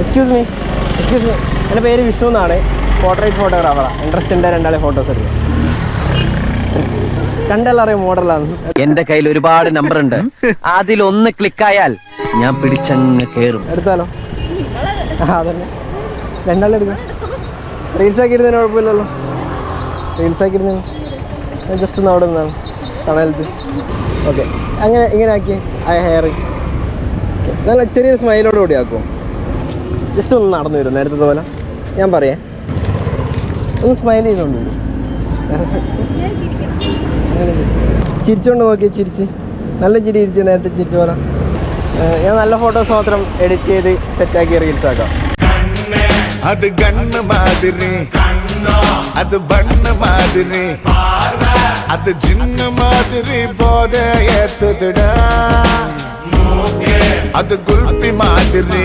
Excuse me excuse me എന്റെ പേര് വിഷ്ണു എന്നാണ്. പോർട്രേറ്റ് ഫോട്ടോഗ്രാഫറാണ് ഇൻട്രസ്റ്റ് ഉണ്ട് രണ്ടാളെ ഫോട്ടോസ് എടുക്കും. കണ്ടല്ലറിയ മോഡലാണ് എന്റെ കയ്യിൽ ഒരുപാട് നമ്പർ ഉണ്ട്. അതിൽ അതിലൊന്ന് ക്ലിക്കായാൽ ഞാൻ പിടിച്ചങ്ങ് കേറും. എടുത്താലോ? ആ അതന്നെ. രണ്ടാളും എടുക്കാം. റീൽസ് ആക്കി ഇടുന്നതിന് കുഴപ്പമില്ലല്ലോ. റീൽസ് ആക്കി ഇടുന്നതിന്. ഞാൻ ജസ്റ്റ് ഒന്ന് അവിടെ നിന്നാണ്. തണലത്ത്. ഓക്കെ അങ്ങനെ ഇങ്ങനെ ആക്കി ആ ഹെയർ നല്ല ചെറിയൊരു സ്മൈലോട് കൂടി ആക്കുമോ ജസ്റ്റ് ഒന്ന് നടന്നു വരും നേരത്തെ പോലെ ഞാൻ പറയാം. ഒന്ന് സ്മൈൽ ചെയ്തോണ്ട് ചിരിച്ചോണ്ട് നോക്കി ചിരിച്ച്. നല്ല ചിരി ഇരിച്ച് നേരത്തെ ചിരിച്ച് പോലെ. ഞാൻ നല്ല ഫോട്ടോസ് മാത്രം എഡിറ്റ് ചെയ്ത് സെറ്റാക്കി റീൽസ് ആക്കാം. അത് കണ്ണ് മാതിരി. അത് ബണ്ണ് മാതിരി. അത് ജിന്ന് മാതിരി പോലെ അത് ഗുൽപി മാതിരി.